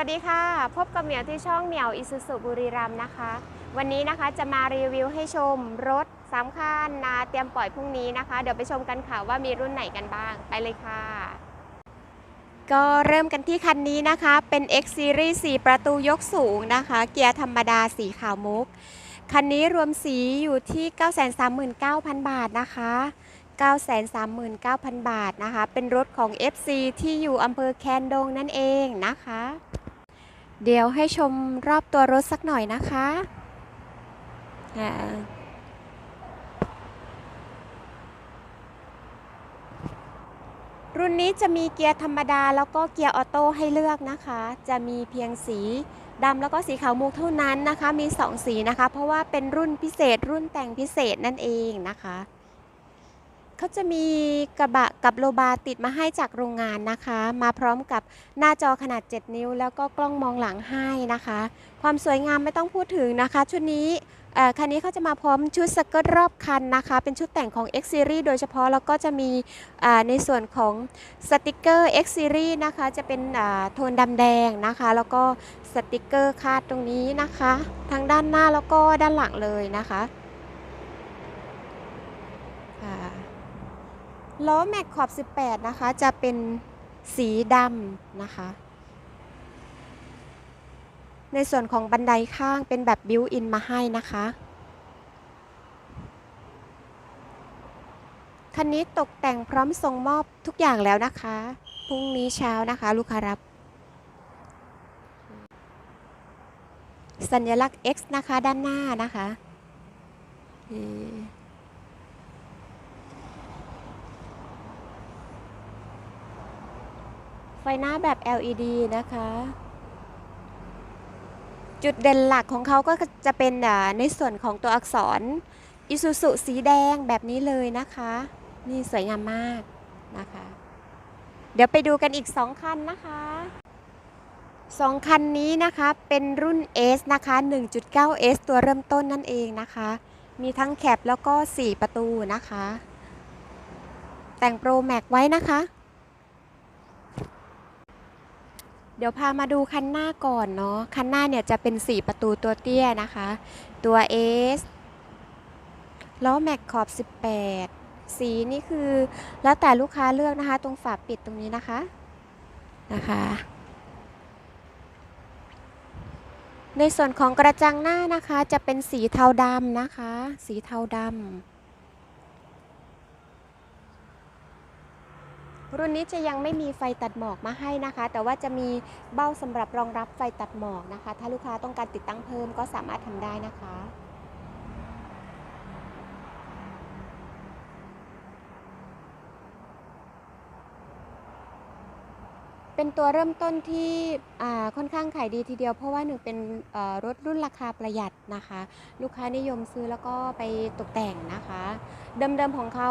วัสดีค่ะ พบกับเหมียวที่ช่องเหมียวอิสุสุบุรีรัมนะคะ วันนี้นะคะจะมารีวิวให้ชมรถสามคัญนาเตรียมปล่อยพรุ่งนี้นะคะ เดี๋ยวไปชมกันค่ะว่ามีรุ่นไหนกันบ้างไปเลยค่ะ ก็เริ่มกันที่คันนี้นะคะ เป็น X Series 4 ประตูยกสูงนะคะ เกียร์ธรรมดาสีขาวมุก คันนี้รวมสีอยู่ที่ 939,000 บาทนะคะ939,000 บาทนะคะ เป็นรถของ FC ที่อยู่อำเภอแคนดงนั่นเองนะคะ เดี๋ยวให้ชมรอบตัวรถสักหน่อยนะคะรุ่นนี้จะมีเกียร์ธรรมดาแล้วก็เกียร์ออโต้ให้เลือกนะคะ จะมีเพียงสีดำแล้วก็สีขาวมุกเท่านั้นนะคะ มี 2 สีนะคะ เพราะว่าเป็นรุ่นพิเศษรุ่นแต่งพิเศษนั่นเองนะคะ เขาจะมีกระบะกับโลบาติดมาให้จากโรงงานนะคะ มาพร้อมกับหน้าจอขนาด 7 นิ้ว แล้วก็กล้องมองหลังให้นะคะ ความสวยงามไม่ต้องพูดถึงนะคะ ชุดนี้คันนี้เขาจะมาพร้อมชุดสเกิร์ตรอบคันนะคะ เป็นชุดแต่งของ X Series โดยเฉพาะแล้วก็จะมีในส่วนของสติกเกอร์ X Series นะคะ จะเป็นโทนดำแดงนะคะ แล้วก็สติกเกอร์คาดตรงนี้นะคะ ทั้งด้านหน้าแล้วก็ด้านหลังเลยนะคะ ล้อแม็กขอบ 18 นะคะ จะเป็นสีดำนะคะ ในส่วนของบันไดข้างเป็นแบบบิวอินมาให้นะคะ คันนี้ตกแต่งพร้อมส่งมอบทุกอย่างแล้วนะคะ พรุ่งนี้เช้านะคะ ลูกค้ารับ สัญลักษณ์ X นะคะด้านหน้านะคะนี่ ไฟหน้าแบบ LED นะคะ จุดเด่นหลักของเขาก็จะเป็นอ่าในส่วนของตัวอักษรอิซูซุสีแดงแบบนี้เลยนะคะ นี่สวยงามมากนะคะ เดี๋ยวไปดูกันอีก 2 คันนะคะสองคันนี้นะคะเป็นรุ่น S นะคะ 1.9 S ตัวเริ่มต้นนั่นเองนะคะ มีทั้งแคปแล้วก็ 4 ประตูนะคะ แต่งโปรแม็กไว้นะคะ เดี๋ยวพามาดูคันหน้าก่อนเนาะ คันหน้าเนี่ยจะเป็น 4 ประตูตัวเตี้ยนะคะ ตัว S ล้อแม็กขอบ 18 สีนี่คือ แล้วแต่ลูกค้าเลือกนะคะ ตรงฝาปิดตรงนี้นะคะ นะคะ ในส่วนของกระจังหน้านะคะ จะเป็นสีเทาดำนะคะ สีเทาดำ รุ่นนี้จะยังไม่มีไฟตัดหมอกมาให้นะคะ แต่ว่าจะมีเบ้าสำหรับรองรับไฟตัดหมอกนะคะ ถ้าลูกค้าต้องการติดตั้งเพิ่มก็สามารถทำได้นะคะ เป็นตัวเริ่มต้นที่ค่อนข้างขายดีทีเดียว เพราะว่าหนึ่งเป็นรถรุ่นราคาประหยัดนะคะ ลูกค้านิยมซื้อแล้วก็ไปตกแต่งนะคะ เดิมๆของเขา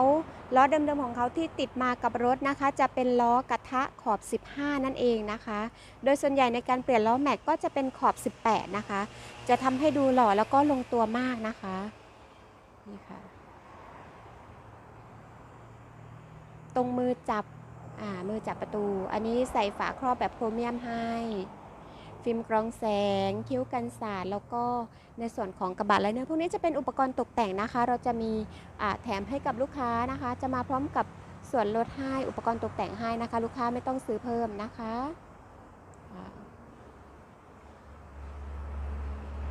ล้อเดิมๆของเขาที่ติดมากับรถนะคะ จะเป็นล้อกระทะขอบ 15 นั่นเองนะคะ โดยส่วนใหญ่ในการเปลี่ยนล้อแม็กก็จะเป็นขอบ 18 นะคะ จะทำให้ดูหล่อแล้วก็ลงตัวมากนะคะนี่ค่ะตรงมือจับ มือจับประตู อันนี้ใส่ฝาครอบแบบโครเมียมให้ ฟิล์มกรองแสง คิ้วกันสาดแล้วก็ในส่วนของกระบะไลเนอร์พวกนี้จะเป็นอุปกรณ์ตกแต่งนะคะ เราจะมีอ่าแถมให้กับลูกค้านะคะ จะมาพร้อมกับส่วนลดให้อุปกรณ์ตกแต่งให้นะคะ ลูกค้าไม่ต้องซื้อเพิ่มนะคะ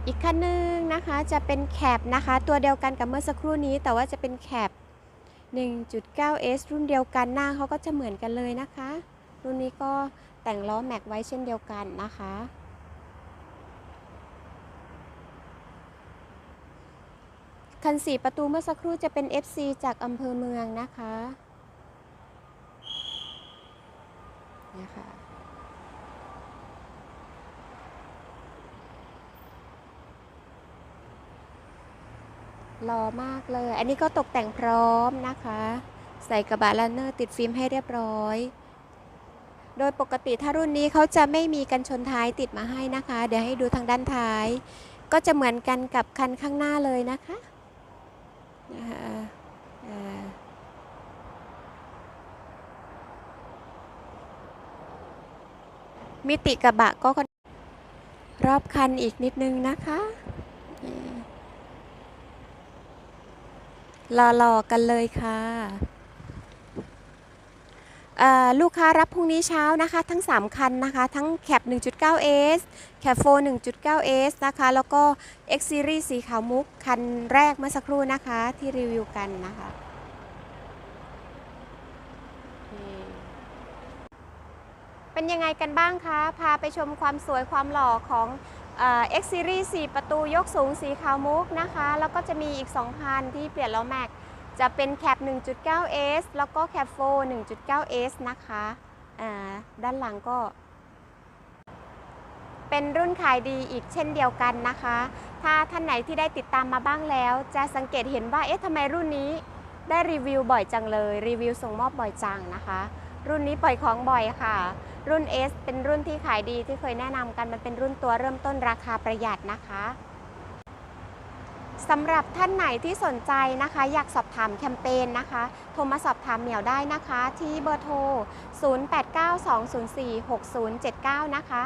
อีกคันหนึงนะคะจะเป็นแคปนะคะ ตัวเดียวกันกับเมื่อสักครู่นี้แต่ว่าจะเป็นแคป 1.9S รุ่นเดียวกันหน้าเขาก็จะเหมือนกันเลยนะคะ รุ่นนี้ก็แต่งล้อแม็กไว้เช่นเดียวกันนะคะ คันสีประตูเมื่อสักครู่จะเป็น FC จากอำเภอเมืองนะคะเนี่ยค่ะ หล่อมากเลย อันนี้ก็ตกแต่งพร้อมนะคะ ใส่กระบะลันเนอร์ติดฟิล์มให้เรียบร้อย โดยปกติถ้ารุ่นนี้เขาจะไม่มีกันชนท้ายติดมาให้นะคะ เดี๋ยวให้ดูทางด้านท้าย ก็จะเหมือนกันกับคันข้างหน้าเลยนะคะนะคะมิติกระบะก็รอบคันอีกนิดนึงนะคะ รอๆกันเลยค่ะลูกค้ารับพรุ่งนี้เช้านะคะ ทั้ง 3 คันนะคะ ทั้งแคป 1.9S แคปโฟ 1.9S นะคะ แล้วก็ X Series สีขาวมุก คันแรกเมื่อสักครู่นะคะที่รีวิวกันนะคะเป็นยังไงกันบ้างคะ พาไปชมความสวยความหล่อของ เอ่อ X Series 4ประตูยกสูงสีขาวมุกนะคะ แล้วก็จะมีอีก 2 คันที่เปลี่ยนล้อแม็ก จะเป็นแคป 1.9S แล้วก็แคปโฟ 1.9S นะคะด้านหลังก็ เป็นรุ่นขายดีอีกเช่นเดียวกันนะคะ ถ้าท่านไหนที่ได้ติดตามมาบ้างแล้ว จะสังเกตเห็นว่าเอ๊ะทำไมรุ่นนี้ได้รีวิวบ่อยจังเลย รีวิวส่งมอบบ่อยจังนะคะ รุ่นนี้ปล่อยของบ่อยค่ะ รุ่น S เป็นรุ่นที่ขายดีที่เคยแนะนำกันมันเป็นรุ่นตัวเริ่มต้นราคาประหยัดนะคะสำหรับท่านไหนที่สนใจนะคะ อยากสอบถามแคมเปญนะคะ โทรมาสอบถามเหมียวได้นะคะ ที่เบอร์โทร 0892046079 นะคะ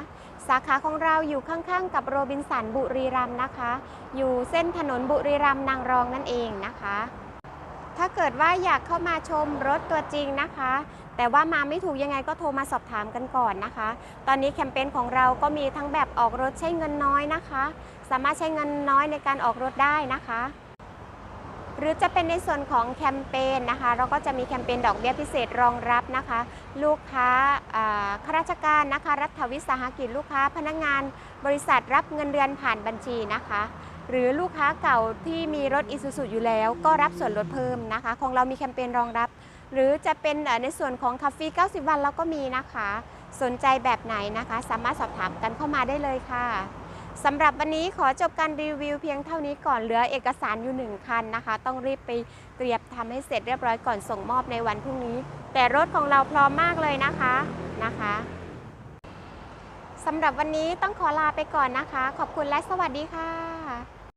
สาขาของเราอยู่ข้างๆ กับโรบินสันบุรีรัมนะคะ อยู่เส้นถนนบุรีรัมนางรองนั่นเองนะคะ ถ้าเกิดว่าอยากเข้ามาชมรถตัวจริงนะคะ แต่ว่ามาไม่ถูกยังไงก็โทรมาสอบถามกันก่อนนะคะ ตอนนี้แคมเปญของเราก็มีทั้งแบบออกรถใช้เงินน้อยนะคะ สามารถใช้เงินน้อยในการออกรถได้นะคะ หรือจะเป็นในส่วนของแคมเปญนะคะ เราก็จะมีแคมเปญดอกเบี้ยพิเศษรองรับนะคะ ลูกค้าข้าราชการนะคะ รัฐวิสาหกิจลูกค้าพนักงาน บริษัทรับเงินเดือนผ่านบัญชีนะคะ หรือลูกค้าเก่าที่มีรถอิซูซุอยู่แล้ว ก็รับส่วนลดเพิ่มนะคะ ของเรามีแคมเปญรองรับ หรือจะเป็นในส่วนของคาเฟ่90 วันเราก็มีนะคะ สนใจแบบไหนนะคะ สามารถสอบถามกันเข้ามาได้เลยค่ะสำหรับวันนี้ขอจบการรีวิวเพียงเท่านี้ก่อนเหลือเอกสารอยู่หนึ่งคันนะคะ ต้องรีบไปเตรียมทำให้เสร็จเรียบร้อยก่อนส่งมอบในวันพรุ่งนี้ แต่รถของเราพร้อมมากเลยนะคะนะคะสำหรับวันนี้ต้องขอลาไปก่อนนะคะ ขอบคุณและสวัสดีค่ะ